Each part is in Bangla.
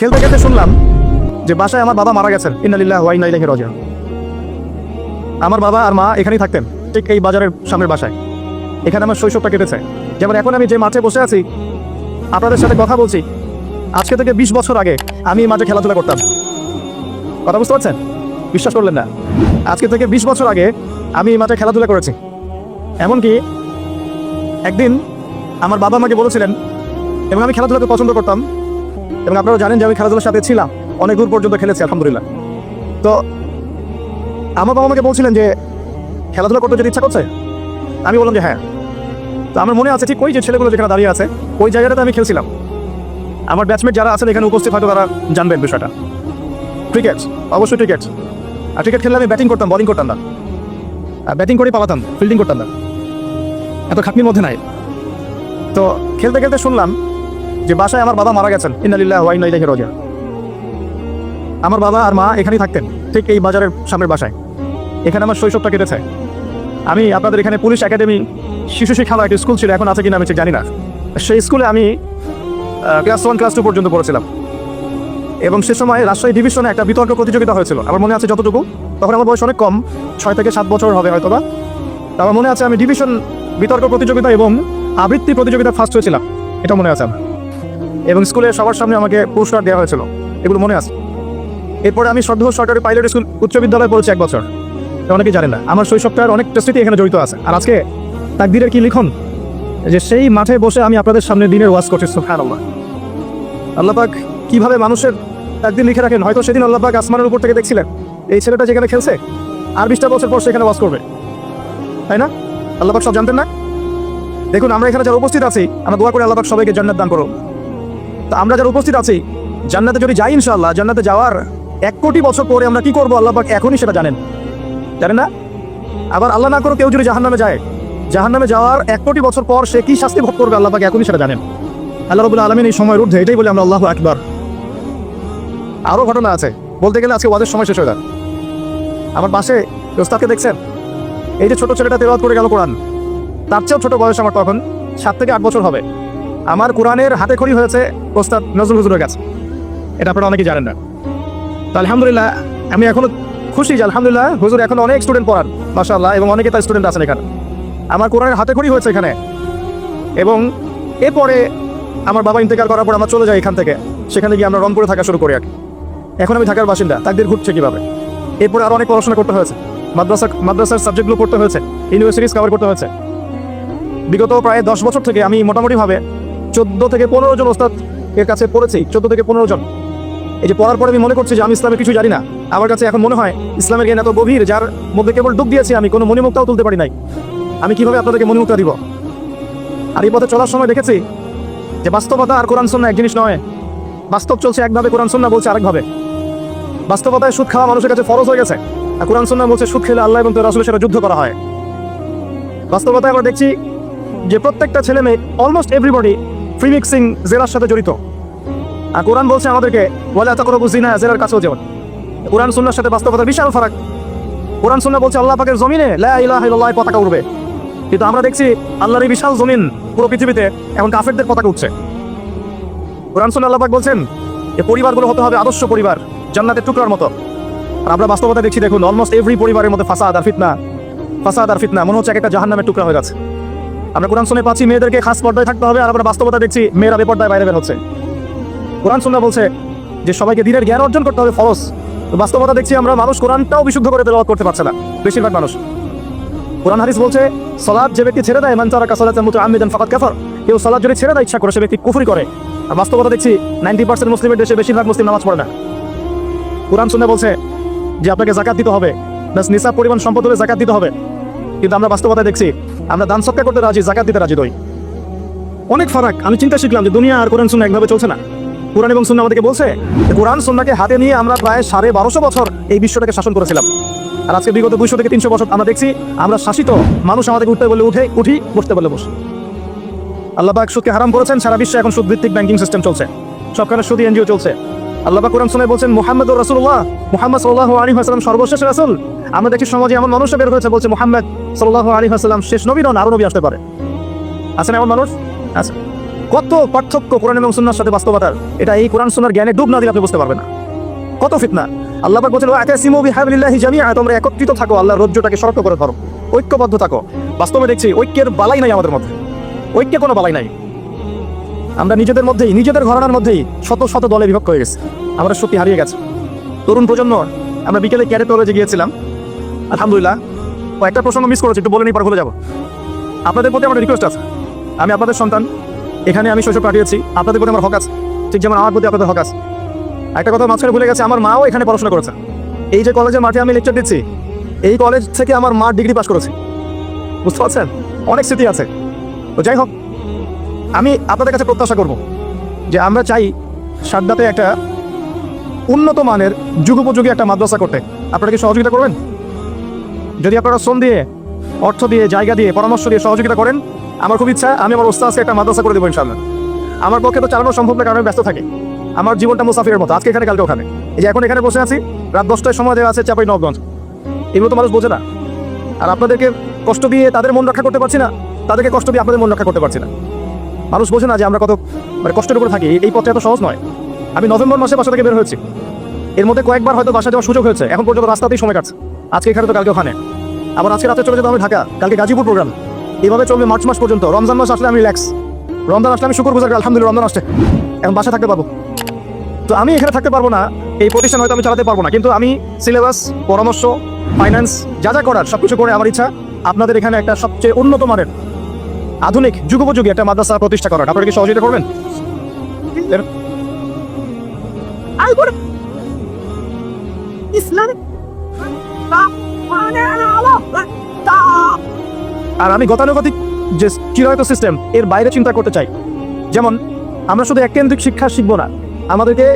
খেলতে খেলতে শুনলাম যে বাসায় আমার বাবা মারা গেছেন। ইন্নালিল্লাহ ওয়া ইন্না ইলাইহি রাজিউন। আমার বাবা আর মা এখানেই থাকতেন, ঠিক এই বাজারের সামনের বাসায়। এখানে আমার শৈশবটা কেটেছে। যেমন এখন আমি যে মাঠে বসে আছি, আপনাদের সাথে কথা বলছি, আজকে থেকে বিশ বছর আগে আমি এই মাঠে খেলাধুলা করতাম। কথা বুঝতে পারছেন? বিশ্বাস করলেন না। আজকে থেকে বিশ বছর আগে আমি এই মাঠে খেলাধুলা করেছি। এমনকি একদিন আমার বাবা আমাকে বলেছিলেন এবং আমি খেলাধুলাকে পছন্দ করতাম এবং আপনারা জানেন যে আমি খেলাধুলার সাথে ছিলাম। অনেক দূর পর্যন্ত খেলেছি, আলহামদুলিল্লাহ। তো, আমার বাবা আমাকে বলছিলেন যে, খেলাধুলা করতে যদি ইচ্ছা করছে? আমি বললাম যে হ্যাঁ। তো আমার মনে আছে ঠিক ওই যে ছেলেগুলো যেখানে দাঁড়িয়ে আছে, ওই জায়গাটাতে আমি খেলছিলাম। আমার ব্যাটসম্যান যারা আছেন এখানে উপস্থিত, হয়তো তারা জানবেন বিষয়টা। ক্রিকেট অবশ্যই ক্রিকেট আর ক্রিকেট খেললে আমি ব্যাটিং করতাম বলিং করতাম না। আর ব্যাটিং করে পালাতাম ফিল্ডিং করতাম না। এত খাটনির মধ্যে নাই। তো, খেলতে খেলতে শুনলাম যে বাসায় আমার বাবা মারা গেছেন। ইন্নালিল্লাহ ওয়া ইন্না ইলাইহি রাজিউন। আমার বাবা আর মা এখানেই থাকতেন, ঠিক এই বাজারের সামনের বাসায়। এখানে আমার শৈশবটা কেটেছে। আমি আপনাদের এখানে পুলিশ একাডেমি, শিশু শিক্ষালয় একটা স্কুল ছিল, এখন আছে কিনা আমি ঠিক জানি না। সেই স্কুলে আমি ক্লাস ওয়ান ক্লাস টু পর্যন্ত পড়েছিলাম। এবং সে সময় রাজশাহী ডিভিশনে একটা বিতর্ক প্রতিযোগিতা হয়েছিল। আমার মনে আছে যতটুকু, তখন আমার বয়স অনেক কম, ছয় থেকে সাত বছর হবে হয়তোবা। তো আমার মনে আছে আমি ডিভিশন বিতর্ক প্রতিযোগিতা এবং আবৃত্তি প্রতিযোগিতা ফার্স্ট হয়েছিলাম এটা মনে আছে আমার। এবং স্কুলে সবার সামনে আমাকে পুরস্কার দেওয়া হয়েছিল। এগুলো মনে আছে? এরপরে আমি শ্রদ্ধ সরকারি পাইলট স্কুল উচ্চ বিদ্যালয়ে পড়েছি এক বছর। এটা অনেকেই জানেন না। আমার শৈশবটার অনেক স্মৃতি এখানে জড়িত আছে। আর আজকে তাকদিরের কি লিখন? যে সেই মাঠে বসে আমি আপনাদের সামনে দিনের ওয়াজ করছি সুফহান আল্লাহ আল্লাপাক, কীভাবে মানুষের একদিন লিখে রাখেন? হয়তো সেদিন আল্লাপাক আসমানের উপর থেকে দেখছিলেন, এই ছেলেটা যেখানে খেলছে, আর বিশটা বছর পর সেখানে ওয়াজ করবে। তাই না? আল্লাপাক সব জানতেন না? দেখুন, আমরা এখানে যারা উপস্থিত আছি, আমরা দোয়া করে আল্লাপাক সবাইকে জান্নাত দান করো তো আমরা যারা উপস্থিত আছি, জান্নাতে যদি যাই ইনশাল্লাহ জান্নাতে যাওয়ার এক কোটি বছর পরে আমরা কি করব? আল্লাপাক এখনই সেটা জানেন। জানেন না? আবার আল্লাহ না করো কেউ যদি জাহান্নামে যায়, জাহান্নামে যাওয়ার এক কোটি বছর পর সে কি শাস্তি ভোগ করবে? আল্লাহ এখনই সেটা জানেন। আল্লাহ রবুল্লা আলমিন এই সময়ের ঊর্ধ্বে এটাই বলে আমরা আল্লাহ একবার আরও ঘটনা আছে। বলতে গেলে আজকে ওয়াদের সময় শেষ হয়ে যায়। আমার পাশে ওস্তাদকে দেখছেন? এই যে ছোট ছেলেটা তেলাওয়াত করে গেল কোরআন। তার চেয়েও ছোট বয়স আমার তখন, সাত থেকে আট বছর হবে। আমার কোরআনের হাতে খড়ি হয়েছে ওস্তাদ নজরুল হুজুরের কাছে। এটা আপনারা অনেকেই জানেন না। তো আলহামদুলিল্লাহ, আমি এখনও খুশি যে আলহামদুলিল্লাহ হুজুর এখন অনেক স্টুডেন্ট পড়ান, মাশাআল্লাহ, এবং অনেকে তার স্টুডেন্ট আছেন এখানে। আমার কোরআনের হাতে খড়ি হয়েছে এখানে। এবং এরপরে আমার বাবা ইন্তেকাল করার পর আমরা চলে যাই এখান থেকে। সেখানে গিয়ে আমরা রংপুরে থাকা শুরু করি আর এখন আমি ঢাকার বাসিন্দা, তাকদের ঘুরছে কীভাবে? এরপরে আরও অনেক পড়াশোনা করতে হয়েছে। মাদ্রাসা, মাদ্রাসার সাবজেক্টগুলো পড়তে হয়েছে ইউনিভার্সিটিজ কভার করতে হয়েছে। বিগত প্রায় দশ বছর থেকে আমি মোটামুটিভাবে চোদ্দ থেকে পনেরো জন ওস্তাদ এর কাছে পড়েছি চোদ্দ থেকে পনেরো জন। এই যে পড়ার পরে আমি মনে করছি যে আমি ইসলামের কিছু জানি না। আমার কাছে এখন মনে হয় ইসলামের জ্ঞান এত গভীর, যার মধ্যে কেবল ডুব দিয়েছি আমি, কোনো মণিমুক্তাও তুলতে পারি নাই। আমি কীভাবে আপনাদেরকে মণিমুক্তা দিব? আর এই পথে চলার সময় দেখেছি যে বাস্তবতা আর কোরআন সন্না এক জিনিস নয়। বাস্তব চলছে একভাবে, কোরআন সন্না বলছে আরেকভাবে। বাস্তবতায় সুদ খাওয়া মানুষের কাছে ফরজ হয়ে গেছে, আর কোরআন সন্না বলছে সুদ খেলে আল্লাহ এবং তোর রাসুলের সাথে যুদ্ধ করা হয়। বাস্তবতায় আমরা দেখছি যে প্রত্যেকটা ছেলে মেয়ে অলমোস্ট এভরিবডি ফ্রি মিক্সিং জেলার সাথে জড়িত। আর কোরআন বলছে আমাদেরকে বলে এত করে বুঝি না জেলার কাছেও যেমন কোরআন সুন্নার সাথে বাস্তবতা বিশাল ফারাক। কোরআন সুন্না বলছে, আল্লাহ পাকের জমিনে লা পতাকা উঠবে কিন্তু আমরা দেখছি, আল্লাহর এই বিশাল জমিন পুরো পৃথিবীতে এখন কাফেরদের পতাকা উঠছে কোরআন সুন্না আল্লাহ পাক বলছেন যে পরিবারগুলো হতে হবে আদর্শ পরিবার, জান্নাতের টুকরার মতো। আর আমরা বাস্তবতা দেখছি, দেখুন অলমোস্ট এভরি পরিবারের মধ্যে ফাসাদ আর ফিতনা, ফাসাদ আর ফিতনা, মনে হচ্ছে এক একটা জাহান্নামের টুকরা হয়ে গেছে আমরা কোরআন শুনে পাচ্ছি, মেয়েদেরকে খাস পর্দায় থাকতে হবে, আর আমরা বাস্তবতা দেখছি, মেয়েরা বেপর্দায় বাইরে বের হচ্ছে। কোরআন সুন্না বলছে যে সবাইকে দিনের জ্ঞান অর্জন করতে হবে, ফরজ। তো বাস্তবতা দেখছি আমরা, মানুষ কোরআনটাও বিশুদ্ধ করে তেলাওয়াত করতে পারছে না, বেশিরভাগ মানুষ। কোরআন হাদিস বলছে সলাদ যে ব্যক্তি ছেড়ে দেয় মানচারা কাসালাতের মতো আমিদান ফাকাত কাফার। কেউ সলাদ যদি ছেড়ে দেয়, ইচ্ছা করে সে ব্যক্তি কুফরি করে। আর বাস্তবতা দেখছি, নাইনটি পার্সেন্ট মুসলিমের দেশে বেশিরভাগ মুসলিম নামাজ পড়ে না। কোরআন শুনে বলছে যে আপনাকে জাকাত দিতে হবে নিসাব পরিমাণ সম্পদ হলে জাকাত দিতে হবে। কিন্তু আমরা বাস্তবতা দেখছি আমরা দান সৎকার করতে রাজি, জাকাত দিতে রাজি নই। অনেক ফারাক, আমি চিন্তা শিখলাম যে দুনিয়া আর কোরআন সুন্না একভাবে চলছে না। কোরআন এবং সুন্না আমাদেরকে বলছে কোরআন সুন্নাকে হাতে নিয়ে আমরা প্রায় সাড়ে বারোশো বছর এই বিশ্বটাকে শাসন করেছিলাম। আর আজকে বিগত দুইশো থেকে তিনশো বছর আমরা দেখছি, আমরা শাসিত মানুষ আমাদেরকে উঠতে বলে উঠে, উঠি, বসতে বলে বস। আল্লাহ পাক সুদকে হারাম করেছেন, সারা বিশ্বে এখন সুদ ভিত্তিক ব্যাংকিং সিস্টেম চলছে। সবখানে সুদী এনজিও চলছে। আল্লাহ পাক কোরআন শুনে বলছেন মোহাম্মদ রাসুল্লাহ মোহাম্মদ সাল্লাহ আলী হাসলাম সর্বশেষ রাসুল। আমরা দেখছি সমাজে এমন মানুষ বের হয়েছে, বলছে, মোহাম্মদ সাল্লাহ আলী হাসলাম শেষ নবী নন, আরও নবী আসতে পারে। আছেন এমন মানুষ? আছে। কত পার্থক্য কোরআন এবং সুন্নার সাথে বাস্তবতার। এটা এই কোরআন সুন্নার জ্ঞানে ডুব না দিলে আপনি বুঝতে পারবেন না। কত ফিতনা। আল্লাহ পাক জামিআ তোমরা একত্রিত থাকো, আল্লাহর রজ্জুটাকে শক্ত করে ধরো। ঐক্যবদ্ধ থাকো। বাস্তবে দেখছি, ঐক্যের বালাই নাই আমাদের মধ্যে। ঐক্যে কোনো বালাই নাই। আমরা নিজেদের মধ্যেই, নিজেদের ঘরানার মধ্যেই শত শত দলে বিভক্ত হয়ে গেছে। আমরা সত্যি হারিয়ে গেছে। তরুণ প্রজন্ম, আমরা বিকেলে ক্যারেট কলেজে গিয়েছিলাম। আলহামদুলিল্লাহ একটা প্রসঙ্গ মিস করেছি, একটু বলে নিই, পর ভুলে যাব। আপনাদের প্রতি আমার রিকোয়েস্ট আছে। আমি আপনাদের সন্তান, এখানে আমি শৈশব কাটিয়েছি, আপনাদের প্রতি আমার হক আছে। ঠিক যেমন আমার প্রতি আপনাদের হক আছে। একটা কথা মাঝখানে ভুলে গেছে, আমার মাও এখানে পড়াশোনা করেছে। এই যে কলেজের মাঠে আমি লেকচার দিচ্ছি, এই কলেজ থেকে আমার মা ডিগ্রি পাস করেছে। বুঝতে পারছেন? অনেক স্মৃতি আছে। তো যাই হোক, আমি আপনাদের কাছে প্রত্যাশা করব যে আমরা চাই সাদ্দাতে একটা উন্নত মানের, যুগোপযোগী একটা মাদ্রাসা করতে। আপনারা কি সহযোগিতা করবেন? যদি আপনারা শ্রম দিয়ে, অর্থ দিয়ে, জায়গা দিয়ে, পরামর্শ দিয়ে সহযোগিতা করেন, আমার খুব ইচ্ছা, আমি আমার ওস্তাদকে একটা মাদ্রাসা করে দেবো ইনশাল্লাহ আমার পক্ষে তো চালানো সম্ভব না, কারণ ব্যস্ত থাকি। আমার জীবনটা মুসাফিরের মতো। আজকে এখানে, কালকে ওখানে। এই যে এখন এখানে বসে আছি, রাত দশটায় সময় দেওয়া আছে চাপাই নবগঞ্জ। এগুলো তো মানুষ বোঝে না। আর আপনাদেরকে কষ্ট দিয়ে তাদের মন রক্ষা করতে পারছি না, তাদেরকে কষ্ট দিয়ে আপনাদের মন রক্ষা করতে পারছি না। মানুষ বোঝে না যে আমরা কত মানে কষ্টের উপরে থাকি। এই পথটা এত সহজ নয়। আমি নভেম্বর মাসে বাসা থেকে বের হয়েছি। এর মধ্যে কয়েকবার হয়তো বাসা যাওয়ার সুযোগ হয়েছে। এখন পর্যন্ত রাস্তাতেই সময় কাটছে। আজকে এখানে তো কালকে ওখানে। আবার আজকে রাতে চলে যেতে হবে ঢাকা। কালকে গাজীপুর প্রোগ্রাম এভাবে চলবে মার্চ মাস পর্যন্ত। রমজান মাস আসলে আমি রিল্যাক্স রমজান আসলে আমি শুকুর গুজার আলহামদুলিল্লাহ, রমজান আসছে। এখন বাসা থাকতে পারব। তো আমি এখানে থাকতে পারব না। এই প্রতিষ্ঠান হয়তো আমি চালাতে পারব না। কিন্তু আমি সিলেবাস পরামর্শ ফাইন্যান্স যা যা করার, সবকিছু করে আমার ইচ্ছা, আপনাদের এখানে একটা সবচেয়ে উন্নত মানের, আধুনিক, যুগোপযোগী একটা মাদ্রাসা প্রতিষ্ঠা করার। আপনারা কি সহযোগিতা করবেন? ইসলামিক আর আমি গতানুগতিক যে চিরায়ত সিস্টেম এর বাইরে চিন্তা করতে চাই। যেমন, আমরা শুধু এককেন্দ্রিক শিক্ষা শিখব না, আমাদেরকে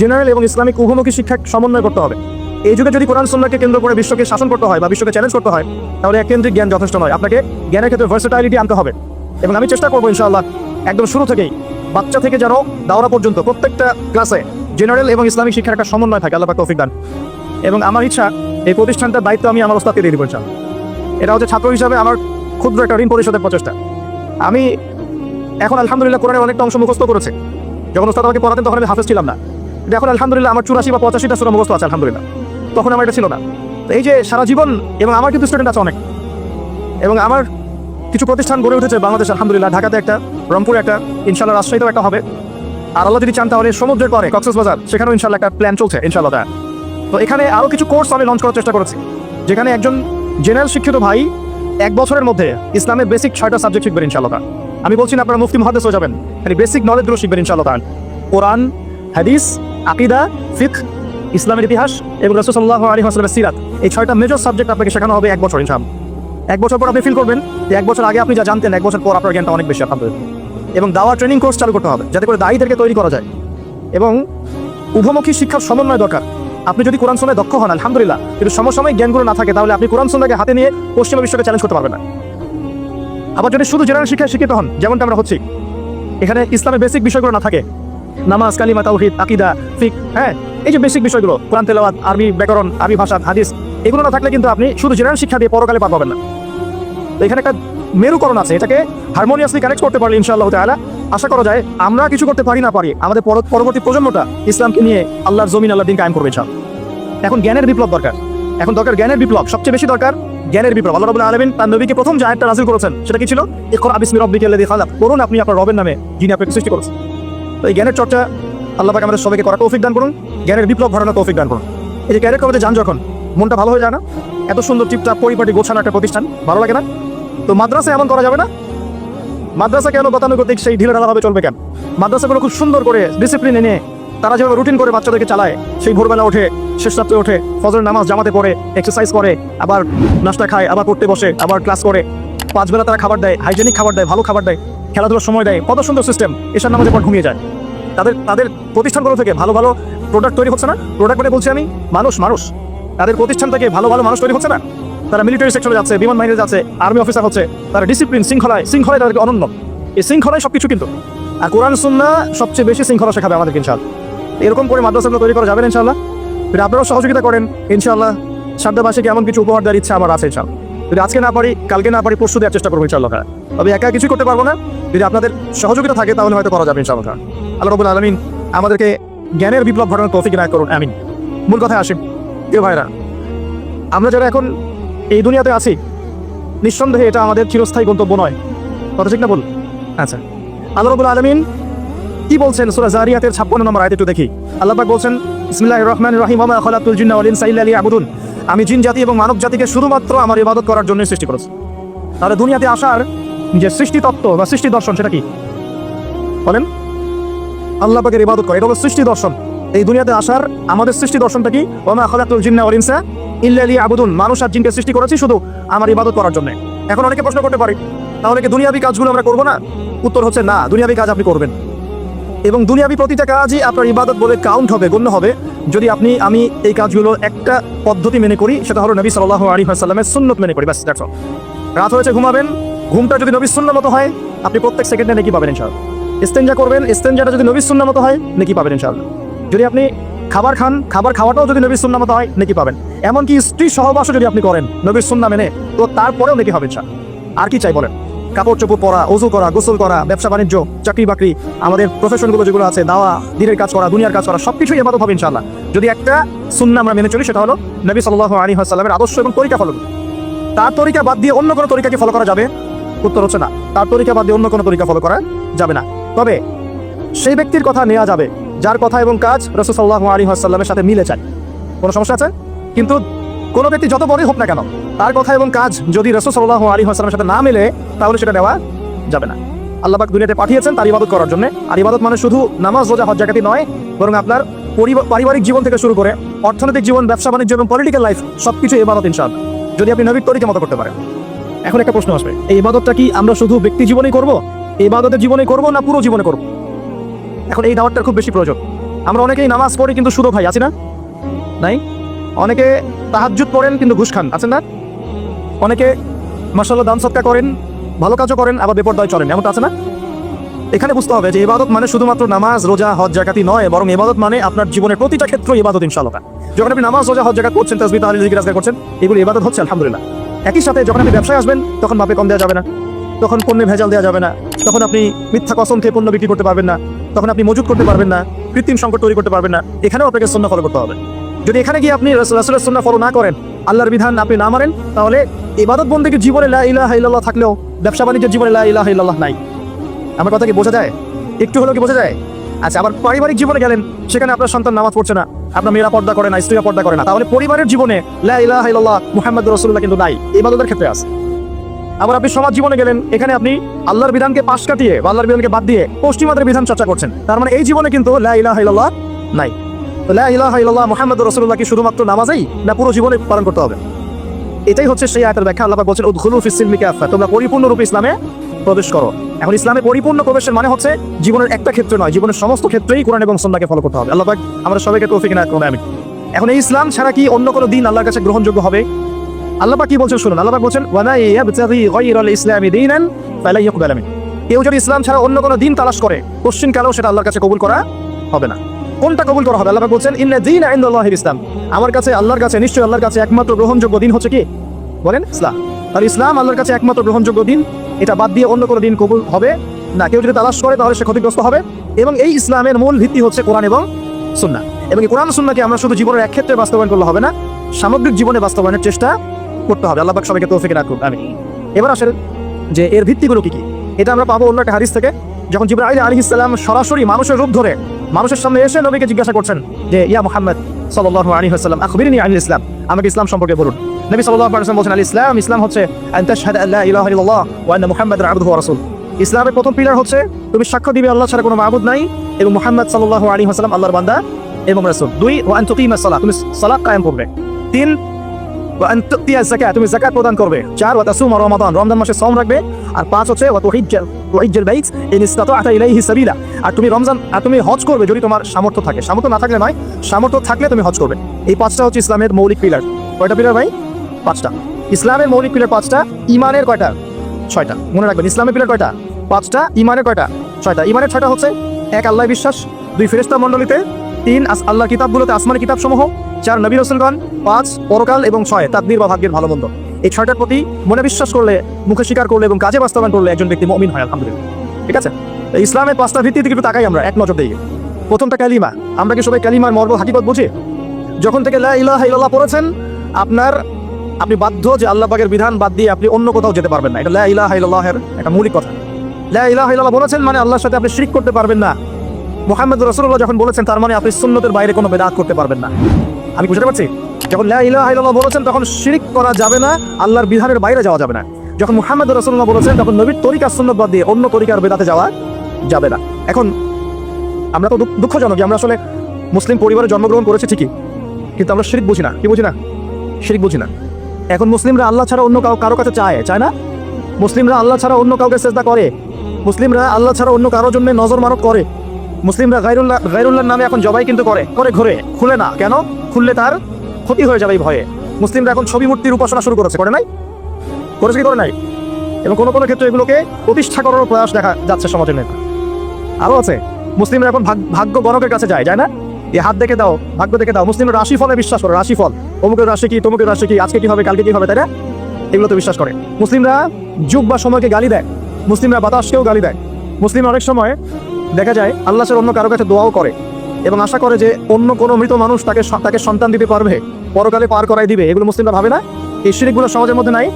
জেনারেল এবং ইসলামিক উভমুখী শিক্ষা সমন্বয় করতে হবে। এই যুগে যদি কোরআন সন্ন্যাকে কেন্দ্র করে বিশ্বকে শাসন করতে হয় বা বিশ্বকে চ্যালেঞ্জ করতে হয়, তাহলে এককেন্দ্রিক জ্ঞান যথেষ্ট নয়। আপনাকে জ্ঞানের ক্ষেত্রে ভার্সেটাইলিটি আনতে হবে। এবং আমি চেষ্টা করব ইনশাআল্লাহ, একদম শুরু থেকেই, বাচ্চা থেকে যেন দাওরা পর্যন্ত প্রত্যেকটা ক্লাসে জেনারেল এবং ইসলামিক শিক্ষার একটা সমন্বয় থাকে, আল্লাহ তৌফিক দান। এবং আমার ইচ্ছা, এই প্রতিষ্ঠানটার দায়িত্ব আমি আমার ওস্তাদকে দিয়ে দিব এটা হচ্ছে ছাত্র হিসাবে আমার ক্ষুদ্র একটা ঋণ পরিশোধের প্রচেষ্টা। আমি এখন আলহামদুলিল্লাহ কোরআনের অনেকটা অংশ মুখস্থ করেছে। যখন ওস্তাদ আমাকে পড়াতেন তখন আমি হাফেজ ছিলাম না। কিন্তু এখন আলহামদুলিল্লাহ আমার চুরাশি বা পঁচাশিটা সুরা মুখস্থ আছে আলহামদুলিল্লাহ। তখন আমার এটা ছিল না। তো এই যে সারা জীবন এবং আমার কিন্তু স্টুডেন্ট আছে অনেক। এবং আমার কিছু প্রতিষ্ঠান গড়ে উঠেছে বাংলাদেশ আলহামদুলিল্লাহ। ঢাকাতে একটা, রংপুরে একটা ইনশাল্লাহ রাজশাহীতেও একটা হবে। আর আল্লাহ যদি চান তাহলে সমুদ্রের পরে কক্সবাজার, সেখানেও ইনশাল্লাহ একটা প্ল্যান চলছে ইনশাল্লাহ তো এখানে আরও কিছু কোর্স আমি লঞ্চ করার চেষ্টা করেছি। যেখানে একজন জেনারেল শিক্ষিত ভাই, এক বছরের মধ্যে ইসলামের বেসিক ছয়টা সাবজেক্ট শিখবেন ইনশাল্লাহ আমি বলছি না আপনারা মুফতি মহাদেশ হয়ে যাবেন মানে বেসিক নলেজগুলো শিখবেন ইনশাল্লাহ কোরআন, হাদিস, আকিদা ফিক ইসলামের ইতিহাস এবং রসুল্লাহ আলী হাসলামের সিরাত, এই ছয়টা মেজর সাবজেক্ট আপনাকে শেখানো হবে এক বছর ইনশাল্লাহ এক বছর পর আপনি ফিল করবেন যে এক বছর আগে আপনি যা জানতেন, এক বছর পর আপনার জ্ঞানটা অনেক বেশি, আলহামদুলিল্লাহ। এবং দাওয়া ট্রেনিং কোর্স চালু করতে হবে, যাতে করে দায়ীদেরকে তৈরি করা যায়। এবং উভমুখী শিক্ষার সমন্বয় দরকার। আপনি যদি কোরআন শোনায় দক্ষ হন, আলহামদুলিল্লাহ। কিন্তু সমসাময়িক জ্ঞানগুলো না থাকে, তাহলে আপনি কোরআন শোনাকে হাতে নিয়ে পশ্চিমা বিশ্বকে চ্যালেঞ্জ করতে পারবেন না। আবার যদি শুধু জেনারেল শিক্ষায় শিক্ষিত হন, যেমনটা আমরা হচ্ছি, এখানে ইসলামের বেসিক বিষয়গুলো না থাকে। নামাজ, কালিমা, তাওহিদ, আকিদা ফিক হ্যাঁ এই যে বেসিক বিষয়গুলো, কোরআন, তেলাওয়াত, আরবি ব্যাকরণ, আরবি ভাষা, হাদিস, এগুলো না থাকলে কিন্তু আপনি শুধু জেনারেল শিক্ষা দিয়ে পরকালে পার পাবেন না। এখানে একটা মেরুকরণ আছে, এটাকে হারমোনিয়াসলি কানেক্ট করতে পারলে ইনশাআল্লাহ তাআলা আশা করা যায় আমরা কিছু করতে পারি না পারি আমাদের পর- পরবর্তী প্রজন্মটা ইসলামকে নিয়ে আল্লাহর জমিন আল্লাহ দিন কায়েম করবে ইনশাআল্লাহ। এখন জ্ঞানের বিপ্লব দরকার। এখন দরকার জ্ঞানের বিপ্লব। সবচেয়ে বেশি দরকার জ্ঞানের বিপ্লব। আল্লাহ রাব্বুল আলমিন তার নবীকে প্রথম যে আয়াতটা নাযিল করেছেন, সেটা কি ছিল? ইকরা বিসমি রাব্বিকা খালাক। করুন আপনি আপনার রবের নামে, যিনি আপনাকে সৃষ্টি করেছেন। তো এই জ্ঞানের চর্চা আল্লাহ আমাদের সবাইকে করার তৌফিক দান করুন। জ্ঞানের বিপ্লব ঘটানোর তৌফিক দান করুন। এই যে ক্যারিয়ার কবে যান যখন, মনটা ভালো হয়ে যায় না? এত সুন্দর টিপটাপ পরিপাটি গোছানো একটা প্রতিষ্ঠান, ভালো লাগে না? তো মাদ্রাসা এমন করা যাবে না মাদ্রাসা কেন গতানুগতিক? সেই ঢিলে ঢালাভাবে চলবে কেন? মাদ্রাসাগুলো খুব সুন্দর করে ডিসিপ্লিন এনে তারা যেভাবে রুটিন করে বাচ্চাদেরকে চালায়, সেই ভোরবেলা ওঠে, শেষ রাত্রে ওঠে ফজর নামাজ জামাতে পড়ে এক্সারসাইজ করে, আবার নাস্তা খায়, আবার পড়তে বসে, আবার ক্লাস করে। পাঁচ বেলা তারা খাবার দেয় হাইজেনিক খাবার দেয়, ভালো খাবার দেয়, খেলাধুলার সময় দেয়, কত সুন্দর সিস্টেম এসার নামাজের পর ঘুমিয়ে যায়। তাদের তাদের প্রতিষ্ঠানগুলো থেকে ভালো ভালো প্রোডাক্ট তৈরি হচ্ছে না? প্রোডাক্ট মানে বলছি আমি, মানুষ মানুষ। তাদের প্রতিষ্ঠান থেকে ভালো ভালো মানুষ তৈরি হচ্ছে না? তারা মিলিটারি সেক্টরে যাচ্ছে, বিমান বাহিনীতে যাচ্ছে আর্মি অফিসার হচ্ছে। তারা ডিসিপ্লিন শৃঙ্খলায় শৃঙ্খলায় তাদেরকে অনন্য। এই শৃঙ্খলায় সবকিছু কিন্তু। আর কোরআন, সুন্না সবচেয়ে বেশি শৃঙ্খলা শেখাবে আমাদেরকে ইনশাল্লাহ এরকম করে মাদ্রাসাগুলো তৈরি করা যাবে না ইনশাল্লাহ যদি আপনারাও সহযোগিতা করেন ইনশাল্লাহ সাদ্দাবাসীকে এমন কিছু উপহার দেওয়ার ইচ্ছা আমার আছে ইনশাল্লাহ যদি আজকে না পারি, কালকে না পারি, পরশু দেওয়ার চেষ্টা করব ইনশাল্লাহ তবে একা কিছুই করতে পারব না। যদি আপনাদের সহযোগিতা থাকে, তাহলে হয়তো করা যাবে, ইনশাআল্লাহ আল্লাহ রবুল আলমিন আমাদেরকে জ্ঞানের বিপ্লব ঘটানোর তৌফিক নায়ক করুন, আমিন। মূল কথায় আসি। কেউ ভাইরা, আমরা যারা এখন এই দুনিয়াতে আছি। নিঃসন্দেহে এটা আমাদের চিরস্থায়ী গন্তব্য নয়। কথা ঠিক না বল আচ্ছা। আল্লাহ রবুল আলমিন কি বলছেন সুরা জারিয়াতের ছাপ্পান্ন নম্বর আয়তে একটু দেখি। আল্লাহবাক বলছেন ইসমিল্লাহ রহমান রহিম আমা খলাতুল জিন্না ওয়ালিন সাইল আলী আবুদুন আমি জিন, জাতি এবং মানব জাতিকে শুধুমাত্র আমার ইবাদত করার জন্য সৃষ্টি করেছি। তাহলে দুনিয়াতে আসার যে সৃষ্টি তত্ত্ব বা সৃষ্টি দর্শন সেটা কি? বলেন। আল্লাহ পাকের ইবাদত করে, এটা হলো সৃষ্টি দর্শন। এই দুনিয়াতে আসার আমাদের সৃষ্টি দর্শনটা কি? ওমা খলাতুল জিন্না ইনসা আবুদুন মানুষ আর জিনকে সৃষ্টি করেছি শুধু আমার ইবাদত করার জন্য। এখন অনেকে প্রশ্ন করতে পারি, তাহলে কি দুনিয়াবি কাজগুলো আমরা করব না? উত্তর হচ্ছে না, দুনিয়াবি কাজ আপনি করবেন। এবং দুনিয়াবি প্রতিটা কাজই আপনার ইবাদত বলে কাউন্ট হবে, গণ্য হবে। যদি আপনি, আমি এই কাজগুলো একটা পদ্ধতি মেনে করি, সেটা হলো নবী সাল্লাহ আলী সাল্লামের সুন্নত মেনে করি, ব্যাস দেখো রাত হয়েছে, ঘুমাবেন। ঘুমটা যদি নবী শূন্য মতো হয়, আপনি প্রত্যেক সেকেন্ডে নাকি পাবেন ইনশাল ইস্তেঞ্জা করবেন, ইস্তেঞ্জাটা যদি নবী শূন্য মতো হয়, নাকি পাবেন ইনশাল যদি আপনি খাবার খান, খাবার খাওয়াটাও যদি নবীর সুন্না মতো হয়, নাকি পাবেন। এমনকি স্ত্রী সহবাসও যদি আপনি করেন, নবীর সুন্না মেনে, তো তারপরেও নাকি হবে ইনশাল আর কি চাই বলেন? কাপড় চোপড় পরা ওজু করা, গোসল করা, ব্যবসা বাণিজ্য, চাকরি বাকরি, আমাদের প্রফেশনগুলো যেগুলো আছে, দাওয়া, দিনের কাজ করা, দুনিয়ার কাজ করা সব কিছুই এবাদত হবে ইনশাল্লাহ যদি একটা সুন্না আমরা মেনে চলি, সেটা হলো নবী সাল্লাহ আলী সাল্লামের আদর্শ এবং তরিকা ফলো তার তরিকা বাদ দিয়ে অন্য কোনো তরিকাকে ফলো করা যাবে? উত্তর হচ্ছে না। তার তরিকা বাদ দিয়ে অন্য কোনো তরিকা ফলো করা যাবে না। তবে সেই ব্যক্তির কথা নেওয়া যাবে। যার কথা এবং কাজ রসুল্লাহ আলী সাল্লামের সাথে মিলে যায়। কোনো সমস্যা আছে? কিন্তু কোনো ব্যক্তি যত বড়ই হোক না কেন, তার কথা এবং কাজ যদি রসুল সাল্লাহ আলী আসসালামের সাথে না মিলে, তাহলে সেটা নেওয়া যাবে না। আল্লাহবাক দুনিয়াতে পাঠিয়েছেন তার ইবাদত করার জন্য। আর ইবাদত মানে শুধু নামাজ, রোজা, হজ জাকাতি নয়, বরং আপনার পারিবারিক জীবন থেকে শুরু করে অর্থনৈতিক জীবন, ব্যবসা, বাণিজ্য এবং পলিটিক্যাল লাইফ সব কিছু ইবাদত ইনশাল যদি আপনি নবীর তরিকা মতো করতে পারেন। এখন একটা প্রশ্ন আসবে, এই ইবাদতটা কি আমরা শুধু ব্যক্তি জীবনেই করব? এই ইবাদতের জীবনে করব না পুরো জীবনে করব? এখন এই দাওয়াতটার খুব বেশি প্রয়োজন। আমরা অনেকেই নামাজ পড়ি কিন্তু শুধু ভাই, আছি না? নাই? অনেকে তাহাজ্জুদ পড়েন কিন্তু ঘুষ খান আছেন না? অনেকে মাসাল্লাহ দান সৎকা করেন, ভালো কাজও করেন, আবার বেপরদায় চলেন, এমনটা আছে না? এখানে বুঝতে হবে যে ইবাদত মানে শুধুমাত্র নামাজ, রোজা, হজ জাকাতি নয়, বরং ইবাদত মানে আপনার জীবনের প্রতিটা ক্ষেত্র ইবাদত, ইনশাআল্লাহ। যখন আপনি নামাজ, রোজা, হজ, জাকাত করছেন তাহলিল জিকির আজকার করছেন, এগুলো ইবাদত হচ্ছে, আলহামদুলিল্লাহ। একই সাথে যখন আপনি ব্যবসায় আসবেন, তখন মাপে কম দেওয়া যাবে না। তখন পণ্যে ভেজাল দেওয়া যাবে না। তখন আপনি মিথ্যা কসম খেয়ে পণ্য বিক্রি করতে পারবেন না। তখন আপনি মজুত করতে পারবেন না, কৃত্রিম সংকট তৈরি করতে পারবেন না। এখানেও আপনাকে সন্না ফলো করতে হবে। যদি এখানে গিয়ে আপনি রাসুলের সন্না ফলো না করেন, আল্লাহর বিধান আপনি না মানেন, তাহলে ইবাদত বন্দীকে জীবনে লা ইলাহা ইল্লাল্লাহ থাকলেও ব্যবসা বাণিজ্যের জীবনে লা ইলাহা ইল্লাল্লাহ নাই। আমার কথা কি বোঝা যায়? একটু হলেও কি বোঝা যায়? আচ্ছা আবার পারিবারিক জীবনে গেলেন, সেখানে আপনার সন্তান নামাজ পড়ছে না, আপনার মেয়েরা পর্দা করে না, স্ত্রীরা পর্দা করে না, তাহলে পরিবারের জীবনে লা ইলাহা ইল্লাল্লাহ মুহাম্মদ রাসূলুল্লাহ কিন্তু নাই, ইবাদতের ক্ষেত্রে আছে। আবার আপনি সমাজ জীবনে গেলেন, এখানে আপনি আল্লাহর বিধানকে পাশ কাটিয়ে বা আল্লাহর বিধানকে বাদ দিয়ে পশ্চিমাদের বিধান চর্চা করছেন। তার মানে এই জীবনে কিন্তু নাই। কি শুধুমাত্র নামাজেই না পুরো জীবনে পালন করতে হবে? এটাই হচ্ছে সেই ব্যাখ্যা। আল্লাহ বলছেন তোমরা পরিপূর্ণ রূপে ইসলামে প্রবেশ করো। এখন ইসলামে পরিপূর্ণ প্রবেশের মানে হচ্ছে জীবনের একটা ক্ষেত্রে নয়, জীবনের সমস্ত ক্ষেত্রেই কোরআন এবং সুন্নাহকে ফলো করতে হবে। আল্লাহ পাক আমাদের সবাইকে আমি এখন এই ইসলাম ছাড়া কি অন্য কোনো দিন আল্লাহর কাছে গ্রহণযোগ্য হবে? আল্লাহ কি বলছেন শুনুন, আল্লাহ বলছেন মিন। কেউ যদি ইসলাম ছাড়া অন্য কোনো দিন তালাশ করে, কোশ্চিন কালেও সেটা আল্লাহর কাছে কবুল করা হবে না। কোনটা কবুল করা হবে? আল্লাহ বলছেন, ইন্না দীন ইসলাম। আমার কাছে আল্লাহর কাছে, নিশ্চয়ই আল্লাহর কাছে একমাত্র গ্রহণযোগ্য দিন হচ্ছে কি? বলেন, ইসলাম। আর ইসলাম আল্লাহর কাছে একমাত্র গ্রহণযোগ্য দিন, এটা বাদ দিয়ে অন্য কোনো দিন কবুল হবে না। কেউ যদি তালাশ করে, তাহলে সে ক্ষতিগ্রস্ত হবে। এবং এই ইসলামের মূল ভিত্তি হচ্ছে কোরআন এবং সুন্নাহ। এবং এই কোরআন সুন্নাহকে আমরা শুধু জীবনের এক ক্ষেত্রে বাস্তবায়ন করলে হবে না, সামগ্রিক জীবনে বাস্তবায়নের চেষ্টা করতে হবে। আল্লাহ সবাইকে তৌফিক রাখুক আমি এবার আসলে যে এর ভিত্তিগুলো কি কি? এটা আমরা পাবো অন্য একটা হারিস থেকে, যখন জিবরা আলী আলী ইসলাম সরাসরি মানুষের রূপ ধরে মানুষের সামনে এসে নবীকে জিজ্ঞাসা করছেন যে, ইয়া মোহাম্মদ সাল্লাহ আলী হাসলাম আকবির নি আলী ইসলাম? আমাকে ইসলাম সম্পর্কে বলুন। নবী সাল্লাহ বলছেন, আলী ইসলাম ইসলাম হচ্ছে রাসুল ইসলামের প্রথম পিলার হচ্ছে, তুমি সাক্ষ্য দিবে, আল্লাহ ছাড়া কোনো মাহবুদ নাই এবং মোহাম্মদ সাল্লাহ আলী হাসলাম আল্লাহর বান্দা এবং রাসুল। দুই ওয়ান তুকিম সালাহ, তুমি সালাদ কায়েম করবে। তিন তুমি যাকাত প্রদান করবে। চার রমাদান রমজান মাসে রাখবে। আর পাঁচ হচ্ছে ইলাইহি সাবিলা আর তুমি রমজান আর তুমি হজ করবে যদি তোমার সামর্থ্য থাকে। সামর্থ্য না থাকলে নয়, সামর্থ্য থাকলে তুমি হজ করবে। এই পাঁচটা হচ্ছে ইসলামের মৌলিক পিলার কয়টা পিলার ভাই? পাঁচটা। ইসলামের মৌলিক পিলার পাঁচটা, ইমানের কয়টা? ছয়টা। মনে রাখবেন, ইসলামের পিলার কয়টা? পাঁচটা, ইমানের কয়টা? ছয়টা। ইমানের ছয়টা হচ্ছে, এক আল্লাহ বিশ্বাস, দুই ফেরেস্তা মণ্ডলীতে, তিন আল্লাহর কিতাবগুলোতে আসমানি কিতাব সমূহ চার নবী রসুলগণ, পাঁচ পরকাল এবং ছয় তাকদির বা ভাগ্যের ভালো মন্দ। এই ছয়টার প্রতি মনে বিশ্বাস করলে, মুখে স্বীকার করলে এবং কাজে বাস্তবায়ন করলে একজন ব্যক্তি মমিন হয়, আলহামদুলিল্লাহ। ঠিক আছে? ইসলামের পাঁচটা ভিত্তি দিকে একটু তাকাই আমরা, এক নজর দিয়ে। প্রথমটা কালিমা। আমরা কি সবাই কালিমার মর্ম হাকিকত বুঝি? যখন থেকে লা ইলাহা ইল্লাল্লাহ পড়েছেন, আপনার, আপনি বাধ্য যে আল্লাহ পাকের বিধান বাদ দিয়ে আপনি অন্য কোথাও যেতে পারবেন না। এটা লা ইলাহা ইল্লাল্লাহের একটা মৌলিক কথা। লা ইলাহা ইল্লাল্লাহ বলেছেন মানে আল্লাহর সাথে আপনি শিরিক করতে পারবেন না। মোহাম্মদ রসুল্লাহ যখন বলেছেন, তার মানে আপনি সুন্নতের বাইরে কোনো বেদাত করতে পারবেন না। আমি বুঝতে পারছি? যখন লা ইলাহা ইল্লাল্লাহ বলেছেন, তখন শিরিক করা যাবে না, আল্লাহর বিধানের বাইরে যাওয়া যাবে না। যখন মুহাম্মদ রসুল্লাহ বলেছেন, তখন নবীর তরিকার সুন্নত বাদ দিয়ে অন্য তরিকার বেদাতে যাওয়া যাবে না। এখন, আমরা তো দুঃখজনক যে আমরা আসলে মুসলিম পরিবারে জন্মগ্রহণ করেছি ঠিকই, কিন্তু আমরা শিরিক বুঝি না। কি বুঝি না? শিরিক বুঝি না। এখন মুসলিমরা আল্লাহ ছাড়া অন্য কারও কাছে চায় চায় না? মুসলিমরা আল্লাহ ছাড়া অন্য কাউকে চেষ্টা করে। মুসলিমরা আল্লাহ ছাড়া অন্য কারোর জন্য নজর মারত করে। মুসলিমরা গাইরুল্লাহ গাইরুল্লাহর নামে এখন জবাই কিন্তু করে। করে ঘুরে। খুলে না। কেন? খুললে তার ক্ষতি হয়ে যাবে ভয়ে। মুসলিমরা এখন ছবি মূর্তির উপাসনা শুরু করেছে। করে নাই? করেছে কি করে নাই? এবং কোনো কোনো ক্ষেত্রে এগুলোকে প্রতিষ্ঠা করার প্রয়াস দেখা যাচ্ছে সমাজের নেতা। আরও আছে। মুসলিমরা এখন ভাগ- ভাগ্য গণকের কাছে যায় যায় না? এই হাত দেখে দাও, ভাগ্য দেখে দাও। মুসলিমরা রাশি ফলে বিশ্বাস করে। রাশি ফল অমুকের রাশি কি, তমুকের রাশি কি, আজকে কি হবে, কালকে কি হবে, তাই না? এগুলো তো বিশ্বাস করে। মুসলিমরা যুগ বা সময়কে গালি দেয়। মুসলিমরা বাতাসকেও গালি দেয়। মুসলিম অনেক সময় দেখা যায়, আল্লাহ অন্য কারও কাছে দোয়াও করে এবং আশা করে যে অন্য কোনো মৃত মানুষ তাকে তাকে সন্তান দিতে পারবে, পরকালে পার করাই দিবে। এগুলো মুসলিমরা ভাবে না। এই শিরিকগুলো সমাজের মধ্যে নাই।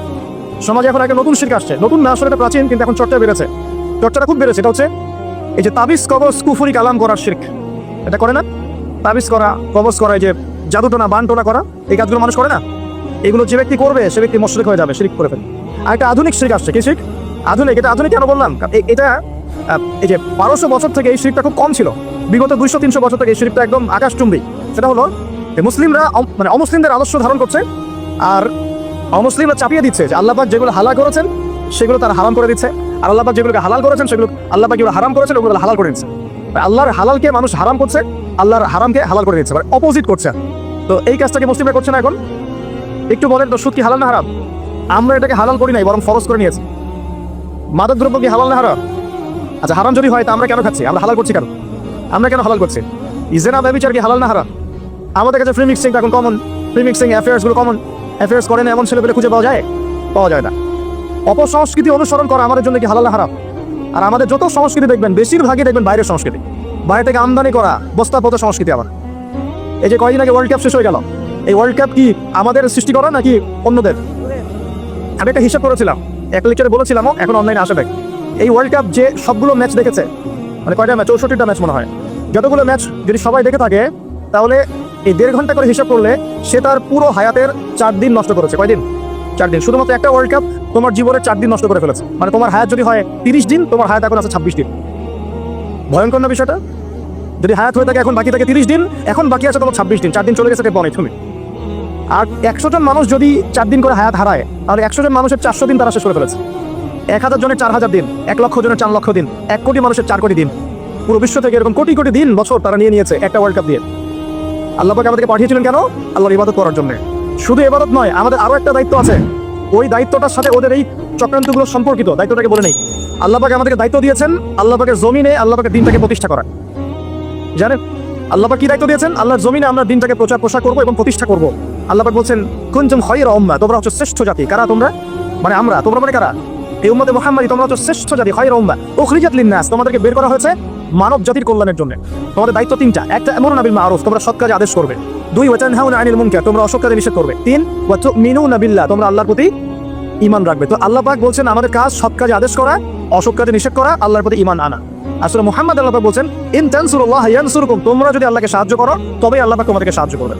সমাজে এখন একটা নতুন শিরক আসছে। নতুন না, আসলে প্রাচীন, কিন্তু এখন চর্চা বেড়েছে। চর্চাটা খুব বেড়েছে। এটা হচ্ছে এই যে তাবিজ, কবজ, কুফুরি, কালাম করার শিরক। এটা করে না? তাবিজ করা, কবজ করা, এই যে জাদুটোনা, বানটোনা করা, এই কাজগুলো মানুষ করে না? এগুলো যে ব্যক্তি করবে, সে ব্যক্তি মশরিক হয়ে যাবে, শিরিক করে ফেলবে। আর একটা আধুনিক শিরিক আসছে। কি শিরিক? আধুনিক, এটা আধুনিক কেন বললাম? এটা এই যে বারোশো বছর থেকে এই শিরিকটা খুব কম ছিল। বিগত দুইশো, তিনশো বছর থেকে এই শিরিকটা একদম আকাশচুম্বী। সেটা হলো মুসলিমরা মানে অমুসলিমদের আদর্শ ধারণ করছে আর অমুসলিমরা চাপিয়ে দিচ্ছে যে আল্লাপাক যেগুলো হালাল করেছেন, সেগুলো তারা হারাম করে দিচ্ছে। আর আল্লাপাক যেগুলোকে হালাল করেছেন, সেগুলো আল্লাপাক যেগুলো হারাম করেছেন, ওগুলো হালাল করে দিচ্ছে। আল্লাহর হালালকে মানুষ হারাম করছে, আল্লাহর হারামকে হালাল করে দিচ্ছে মানে অপোজিট করছে। তো এই কাজটাকে মুসলিমরা করছে না এখন। একটু বলেন তো, সুদ কি হালাল না হারাম? আমরা এটাকে হালাল করি নাই, বরং ফরজ করে নিয়েছি। মাদক দ্রব্য কি হালাল না হারাম? আচ্ছা হারাম যদি হয় তা আমরা কেন খাচ্ছি? আমরা হালাল করছি কেন? আমরা কেন হালাল করছি? ইজেনা ব্যবচার কি হালাল না হারাম? আমাদের কাছে ফ্রি মিক্সিং এখন কমন ফ্রি মিক্সিং অ্যাফেয়ার্সগুলো কমন অ্যাফেয়ার্স করে না এমন ছেলেপেলে খুঁজে পাওয়া যায়? পাওয়া যায় না। অপসংস্কৃতি অনুসরণ করা আমাদের জন্য কি হালাল না হারাম? আর আমাদের যত সংস্কৃতি দেখবেন, বেশিরভাগই দেখবেন বাইরের সংস্কৃতি। বাইরে থেকে আমদানি করা বস্তাপত সংস্কৃতি আবার। এই যে কয়দিন আগে ওয়ার্ল্ড কাপ শেষ হয়ে গেল। এই ওয়ার্ল্ড কাপ কি আমাদের সৃষ্টি করা নাকি অন্যদের? আমি একটা হিসাব করেছিলাম। এক লেকচারে বলেছিলাম এখন অনলাইনে আসে দেখ এই ওয়ার্ল্ড কাপ যে সবগুলো ম্যাচ দেখেছে মানে কয়টা ম্যাচ চৌষট্টিটা ম্যাচ মনে হয়। যতগুলো ম্যাচ যদি সবাই দেখে থাকে, তাহলে এই দেড় ঘণ্টা করে হিসাব করলে সে তার পুরো হায়াতের চার দিন নষ্ট করেছে। কয়দিন? চার দিন। শুধুমাত্র একটা ওয়ার্ল্ড কাপ তোমার জীবনের চার দিন নষ্ট করে ফেলেছে। মানে তোমার হায়াত যদি হয় তিরিশ দিন, তোমার হায়াত এখন আছে ছাব্বিশ দিন। ভয়ঙ্কর না বিষয়টা? যদি হায়াত হয়ে থাকে এখন বাকি থাকে তিরিশ দিন, এখন বাকি আছে তোমার ছাব্বিশ দিন। চার দিন চলে গেছে বনে, তুমি। আর একশো জন মানুষ যদি চার দিন করে হায়াত হারায়, তাহলে একশো জন মানুষের চারশো দিন তারা শেষ করে ফেলেছে। এক হাজার জনের চার হাজার দিন, এক লক্ষ জনের চার লক্ষ দিন, এক কোটি মানুষের চার কোটি দিন। পুরো বিশ্ব থেকে এরকম কোটি কোটি দিন, বছর তারা নিয়ে নিয়েছে একটা ওয়ার্ল্ড কাপ দিয়ে। আল্লাহ পাক আমাদেরকে পাঠিয়েছিলেন কেন? আল্লাহর ইবাদত করার জন্য। শুধু ইবাদত নয়, আমাদের আরও একটা দায়িত্ব আছে। ওই দায়িত্বটার সাথে ওদের এই চক্রান্তগুলো সম্পর্কিত, দায়িত্বটাকে বলে নেই। আল্লাহ পাক আমাদেরকে দায়িত্ব দিয়েছেন, আল্লাহ পাকের জমিনে আল্লাহ পাকের দিনটাকে প্রতিষ্ঠা করা জানেন? আল্লাহ কি দায়িত্ব দিয়েছেন? আল্লাহর জমিনে আমরা দিনটাকে প্রচার প্রসার করব এবং প্রতিষ্ঠা করব। আল্লাহ বলছেন, কুনতুম খায়রা উম্মাহ তোমরা হচ্ছে শ্রেষ্ঠ জাতি। কারা তোমরা? মানে আমরা। তোমরা মানে কারা? এই উম্মতে মুহাম্মাদি তোমরা হচ্ছে শ্রেষ্ঠ জাতি খায়রা উম্মাহ উখরিজাত লিন্নাস, তোমাদেরকে বের করা হয়েছে মানব জাতির কল্যাণের জন্য। তোমাদের দায়িত্ব তিনটা। একটা এমন নাবিল মারুফ, তোমরা সৎ কাজে আদেশ করবে। দুই, ওয়াতানহাউনা আনিল মুনকার, তোমরা অসৎ কাজে নিষেধ করবে। তিন ওয়া তুমিনুনা বিল্লাহ, তোমরা আল্লাহর প্রতি ইমান রাখবে। তো আল্লাহ পাক বলছেন, আমাদের কাজ সৎ কাজে আদেশ করা, অসৎ কাজে নিষেধ করা, আল্লাহর প্রতি ইমান আনা। আসলে মুহাম্মদ আল্লাহ বলছেন, ইন তানসুরুল্লাহ ইয়ানসুরকুম তোমরা যদি আল্লাহকে সাহায্য করো, তবেই আল্লাহ পাক তোমাদেরকে সাহায্য করবে।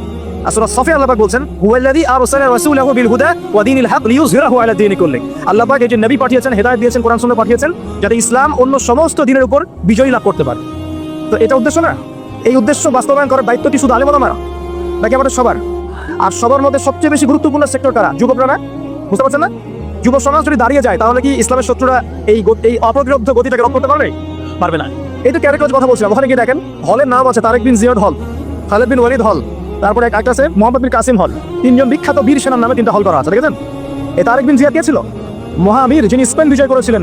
আসলে সফি আল্লাহ পাক বলছেন, হুয়াল্লাযী আরসালা রাসূলাহু বিল হুদা ওয়া দীনিল হক লিইয়ুযহিরাহু আলা দীনি কুল্লি আল্লাহ পাক এই যে নবী পাঠিয়েছেন, হেদায়েত দিয়েছেন, কোরআন সুন্নাহ পাঠিয়েছেন, যাতে ইসলাম অন্য সমস্ত দিনের উপর বিজয় লাভ করতে পারে। তো এটা উদ্দেশ্য না? এই উদ্দেশ্য বাস্তবায়ন করার দায়িত্বটি শুধু আলেম ওলামার? নাকি আমাদের সবার? আর সবার মধ্যে সবচেয়ে বেশি গুরুত্বপূর্ণ সেক্টর কারা? যুবকরা না? বুঝতে পারছেন না? যুব সমাজ যদি দাঁড়িয়ে যায়, তাহলে কি ইসলামের শত্রুরা এই এই অপবিরুদ্ধ গতিটাকে রক্ষা করতে পারবে? পারবে না। এই তো ক্যারেক্টার কথা বলছিলাম। ওখানে গিয়ে দেখেন, হলের নাম আছে তারেক বিন জিয়াদ হল, খালেদ বিন ওয়ালিদ হল। তারপরে এক একটা আছে মোহাম্মদ বিন কাসিম হল। তিনজন বিখ্যাত বীর সেনার নামে তিনটা হল করা আছে, দেখেছেন? এই তারেক বিন জিয়াদ কে ছিল? মহাবীর যিনি স্পেন বিজয় করেছিলেন।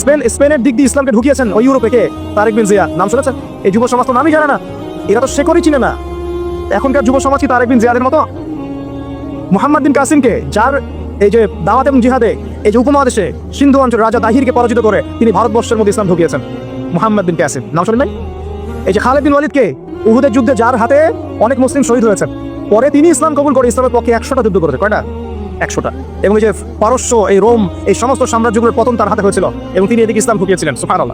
স্পেন, স্পেনের দিক দিয়ে ইসলামকে ঢুকিয়েছেন ওই ইউরোপে কে? তারেক বিন জিয়া নাম শুনেছেন? এই যুব সমাজ তো নামই জানে না। এরা তো শেখরই চিনে না। এখনকার যুব সমাজ কি তারেক বিন জিয়াদের মতো? মোহাম্মদ বিন কাসিমকে যার এই যে দাওয়াত এবং জিহাদে, এই যে উপমহাদেশে সিন্ধু অঞ্চল রাজা দাহিরকে পরাজিত করে তিনি ভারতবর্ষের মধ্যে ইসলাম ঢুকিয়েছেন। মোহাম্মদ বিন কাসিম। নাম শুনেন নাই? এই যে খালেদ বিন ওয়ালিদকে উহুদের যুদ্ধে যার হাতে অনেক মুসলিম শহীদ হয়েছেন। পরে তিনি ইসলাম কবুল করে ইসলামের পক্ষে একশোটা যুদ্ধ করেছে, কয়টা? একশোটা। এবং এই যে পারস্য, এই রোম, এই সমস্ত সাম্রাজ্যগুলোর পতন তার হাতে হয়েছিল এবং তিনি এদিকে ইসলাম ঢুকিয়েছিলেন সুফান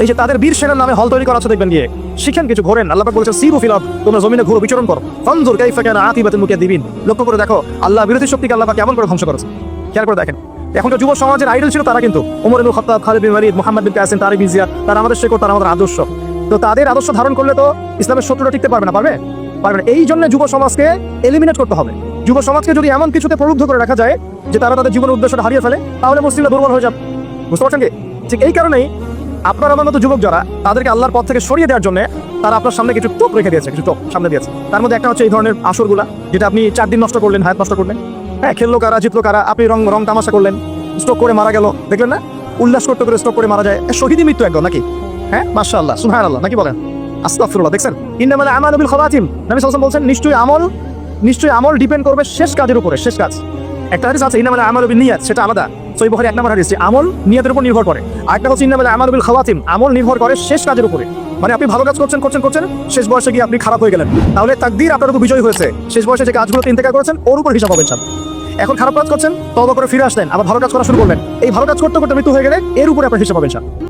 এই যে তাদের বীর সেনার নামে হল তৈরি করা আছে, দেখবেন গিয়ে। শিখেন কিছু, ঘোরেন। আল্লাহ বলেছে সিরু ফিলাদ তোমরা জমিনে ঘুরো, বিচরণ করো। ফনজুর কাইফা কানা আকিবাতুল মুকাদ্দিবিন। লক্ষ্য করে দেখো, আল্লাহ বিরোধী শক্তিকে আল্লাহ কেমন করে ধ্বংস করেছে। খেয়াল করে দেখেন। এখনকার যুব সমাজের আইডল ছিল তারা কিন্তু। ওমর ইবনুল খাত্তাব, খালিদ বিন মুহাম্মদ বিন কাসিম, তারিক বিন তারা আমাদের শেখর, তারা আমাদের আদর্শ। তো তাদের আদর্শ ধারণ করলে তো ইসলামের শত্রুটা টিকতে পারবে না, পারবে? পারবে না। এই জন্য যুব সমাজকে এলিমিনেট করতে হবে। যুব সমাজকে যদি এমন কিছুতে প্রলুব্ধ করে রাখা যায় যে তারা তাদের জীবনের উদ্দেশ্যটা হারিয়ে ফেলে, তাহলে মুসলিমরা দুর্বল হয়ে যাবে। বুঝতে পারছেন কি? ঠিক এই কারণেই আপনার আমার মতো যুবক যারা, তাদেরকে আল্লাহর পথ থেকে সরিয়ে দেওয়ার জন্য তারা আপনার সামনে কিছু টোপ রেখে দিয়েছে, কিছু টোপ সামনে দিয়েছে। তার মধ্যে একটা হচ্ছে এই ধরনের আসরগুলা, যেটা আপনি চার দিন নষ্ট করলেন, হায়াত নষ্ট করলেন। হ্যাঁ খেললো কারা, জিতলো কারা, আপনি রং রং তামাশা করলেন স্ট্রোক করে মারা গেল, দেখলেন না? উল্লাস করতে করে স্ট্রোক করে মারা যায়। শহীদই মৃত্যু একদম নাকি? হ্যাঁ? নাকি বলেন? দেখছেন? নবী বলছেন, নিশ্চয়ই আমল নিশ্চয়ই আমল ডিপেন্ড করবে শেষ কাজের উপরে, শেষ কাজ। একটা আছে নিয়াত, সেটা আলাদা। এক নম্বর আমল উপর নির্ভর করে। আরেকটা হচ্ছে খাওয়াতিম আমল নির্ভর করে শেষ কাজের উপরে। মানে আপনি ভালো কাজ করছেন করছেন করছেন, শেষ বয়সে গিয়ে আপনি খারাপ হয়ে গেলেন। তাহলে তাকদীর আপনার উপর বিজয় হয়েছে। শেষ বয়সে যে কাজগুলো ইন্তেকার করেছেন, ওর উপর হিসাব সামনে। এখন খারাপ কাজ করছেন তবা করে ফিরে আসলেন, আবার ভালো কাজ করা শুরু করলেন। এই ভালো কাজ করতে করতে মৃত্যু হয়ে গেলে এর উপরে আপনার হিসাব সামনে।